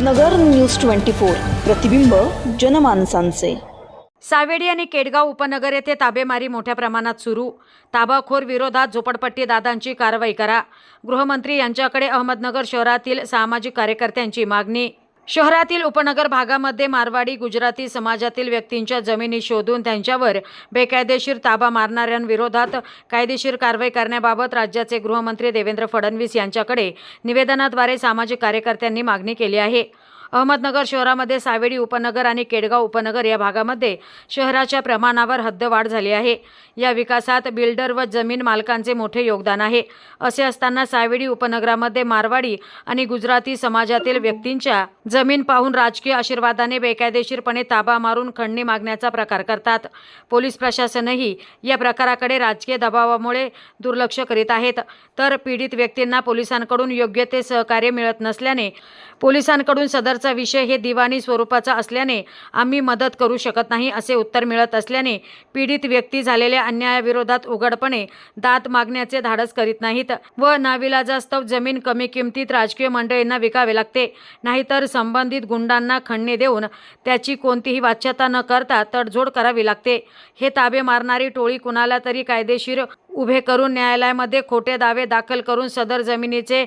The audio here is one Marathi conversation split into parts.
नगर न्यूज ट्वेंटी फोर. प्रतिबिंब जनमानसांचे. सावेडी आणि केडगाव उपनगर येथे ताबेमारी मोठ्या प्रमाणात सुरू. ताबाखोर विरोधात झोपडपट्टी दादांची कारवाई करा. गृहमंत्री यांच्याकडे अहमदनगर शहरातील सामाजिक कार्यकर्त्यांची मागणी. शहरातील उपनगर भागामध्ये मारवाडी गुजराती समाजातील व्यक्तींच्या जमिनी शोधून त्यांच्यावर बेकायदेशीर ताबा मारणाऱ्यांविरोधात कायदेशीर कारवाई करण्याबाबत राज्याचे गृहमंत्री देवेंद्र फडणवीस यांच्याकडे निवेदनाद्वारे सामाजिक कार्यकर्त्यांनी मागणी केली आहे. अहमदनगर शहरामध्ये सावेडी उपनगर आणि केडगाव उपनगर या भागामध्ये शहराच्या प्रमाणावर हद्दवाढ झाली आहे. या विकासात बिल्डर व जमीन मालकांचे मोठे योगदान आहे. असे असताना सावेडी उपनगरामध्ये मारवाडी आणि गुजराती समाजातील व्यक्तींच्या जमीन पाहून राजकीय आशीर्वादाने बेकायदेशीरपणे ताबा मारून खंडणी मागण्याचा प्रकार करतात. पोलीस प्रशासनही या प्रकाराकडे राजकीय दबावामुळे दुर्लक्ष करीत आहेत. तर पीडित व्यक्तींना पोलिसांकडून योग्य ते सहकार्य मिळत नसल्याने पोलिसांकडून सदर नंतरचा विषय हे दिवाणी स्वरूपाचा असल्याने आम्ही मदत करू शकत नाही असे उत्तर मिळत असल्याने पीडित व्यक्ती झालेल्या अन्यायाविरोधात उघडपणे दात मागण्याचे धाडस करीत नाहीत व नाविलाजास्तव जमीन कमी किमतीत राजकीय मंडळींना विकावे लागते. नाहीतर संबंधित गुंडांना खंडणी देऊन त्याची कोणतीही वाच्यता न करता तडजोड करावी लागते. हे ताबे मारणारी टोळी कुणाला तरी कायदेशीर उभे करून न्यायालयामध्ये खोटे दावे दाखल करून सदर जमिनीचे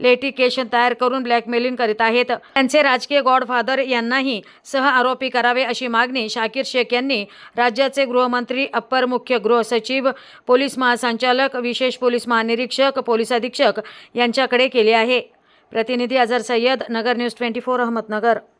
लेटिकेशन तयार करून ब्लॅकमेलिंग करीत आहेत. त्यांचे राजकीय गॉडफादर यांनाही सह आरोपी करावे अशी मागणी शाकीर शेख यांनी राज्याचे गृहमंत्री अप्पर मुख्य गृह सचिव पोलीस महासंचालक विशेष पोलीस महानिरीक्षक पोलीस अधीक्षक यांच्याकडे केली आहे. प्रतिनिधी Azhar Sayyed Nagar news twenty four Ahmednagar.